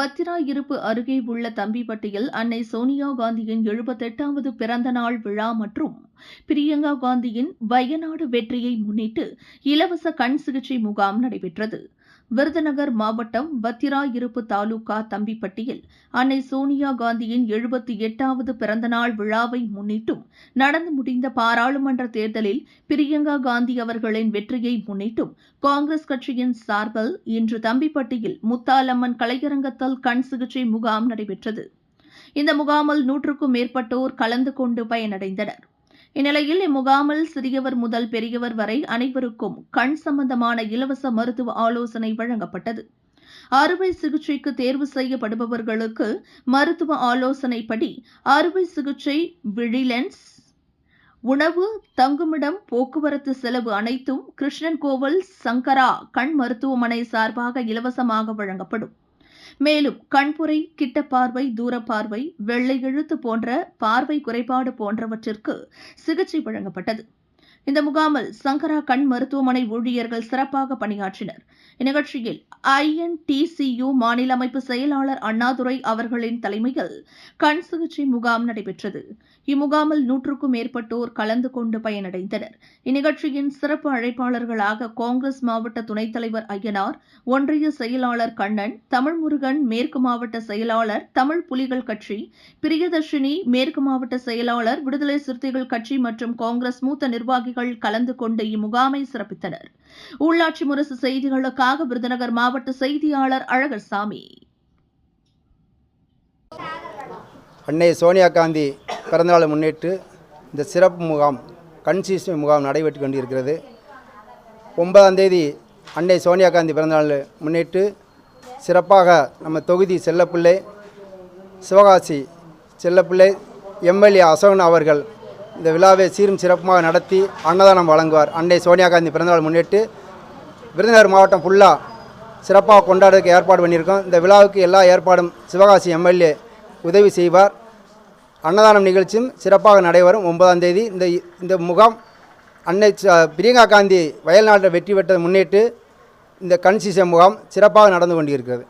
வத்திராயிருப்பு அருகே உள்ள தம்பிப்பட்டியில் அன்னை சோனியா காந்தியின் எழுபத்தெட்டாவது பிறந்த நாள் விழா மற்றும் பிரியங்கா காந்தியின் வயநாடு வெற்றியை முன்னிட்டு இலவச கண் சிகிச்சை முகாம் நடைபெற்றது. விருதுநகர் மாவட்டம் வத்திராயிருப்பு தாலுகா தம்பிப்பட்டியில் அன்னை சோனியா காந்தியின் எழுபத்தி எட்டாவது பிறந்தநாள் விழாவை முன்னிட்டும் நடந்து முடிந்த பாராளுமன்ற தேர்தலில் பிரியங்கா காந்தி அவர்களின் வெற்றியை முன்னிட்டும் காங்கிரஸ் கட்சியின் சார்பில் இன்று தம்பிப்பட்டியில் முத்தாலம்மன் கலையரங்கத்தில் கண் சிகிச்சை முகாம் நடைபெற்றது. இந்த முகாமில் நூற்றுக்கும் மேற்பட்டோர் கலந்து கொண்டு பயனடைந்தனர். இந்நிலையில் இம்முகாமில் சிறியவர் முதல் பெரியவர் வரை அனைவருக்கும் கண் சம்பந்தமான இலவச மருத்துவ ஆலோசனை வழங்கப்பட்டது. அறுவை சிகிச்சைக்கு தேர்வு செய்யப்படுபவர்களுக்கு மருத்துவ ஆலோசனைப்படி அறுவை சிகிச்சை விழிலென்ஸ் உணவு தங்குமிடம் போக்குவரத்து செலவு அனைத்தும் கிருஷ்ணன் கோவில் சங்கரா கண் மருத்துவமனை சார்பாக இலவசமாக வழங்கப்படும். மேலும் கண்புரை கிட்ட பார்வை தூரப்பார்வை வெள்ளை எழுத்து போன்ற பார்வை குறைபாடு போன்றவற்றிற்கு சிகிச்சை வழங்கப்பட்டது. இந்த முகாமில் சங்கரா கண் மருத்துவமனை ஊழியர்கள் சிறப்பாக பணியாற்றினர். இந்நிகழ்ச்சியில் ஐஎன்டிசியு மாநில அமைப்பு செயலாளர் அண்ணாதுரை அவர்களின் தலைமையில் கண் சிகிச்சை முகாம் நடைபெற்றது. இம்முகாமில் நூற்றுக்கும் மேற்பட்டோர் கலந்து கொண்டு பயனடைந்தனர். இந்நிகழ்ச்சியின் சிறப்பு அழைப்பாளர்களாக காங்கிரஸ் மாவட்ட துணைத் தலைவர் ஐயனார் ஒன்றிய செயலாளர் கண்ணன் தமிழ் முருகன் மேற்கு மாவட்ட செயலாளர் தமிழ் புலிகள் கட்சி பிரியதர்ஷினி மேற்கு மாவட்ட செயலாளர் விடுதலை சிறுத்தைகள் கட்சி மற்றும் காங்கிரஸ் மூத்த நிர்வாகிகள் கலந்து கொண்டு இம்முகாமை சிறப்பித்தனர். உள்ளாட்சி முரசு செய்திகளுக்காக விருதுநகர் மாவட்ட செய்தியாளர் அழகர்சாமி. அன்னை சோனியா காந்தி பிறந்தநாளை முன்னிட்டு இந்த சிறப்பு முகாம் கண் முகாம் நடைபெற்று கொண்டிருக்கிறது. ஒன்பதாம் தேதி அன்னை சோனியா காந்தி பிறந்தநாள் முன்னிட்டு சிறப்பாக நம்ம தொகுதி செல்லப்பிள்ளை சிவகாசி செல்லப்பிள்ளை எம்எல்ஏ அசோகன் அவர்கள் இந்த விழாவை சீரும் சிறப்புமாக நடத்தி அன்னதானம் வழங்குவார். அன்னை சோனியா காந்தி பிறந்தநாள் முன்னிட்டு விருதுநகர் மாவட்டம் ஃபுல்லாக சிறப்பாக கொண்டாடுறதுக்கு ஏற்பாடு பண்ணியிருக்கோம். இந்த விழாவுக்கு எல்லா ஏற்பாடும் சிவகாசி எம்எல்ஏ உதவி செய்வார். அன்னதானம் நிகழ்ச்சியும் சிறப்பாக நடைபெறும். ஒன்பதாம் தேதி இந்த இந்த முகாம் அன்னை பிரியங்கா காந்தி வயல்நாட்டில் வெற்றி பெற்றதை முன்னிட்டு இந்த கண் முகாம் சிறப்பாக நடந்து கொண்டிருக்கிறது.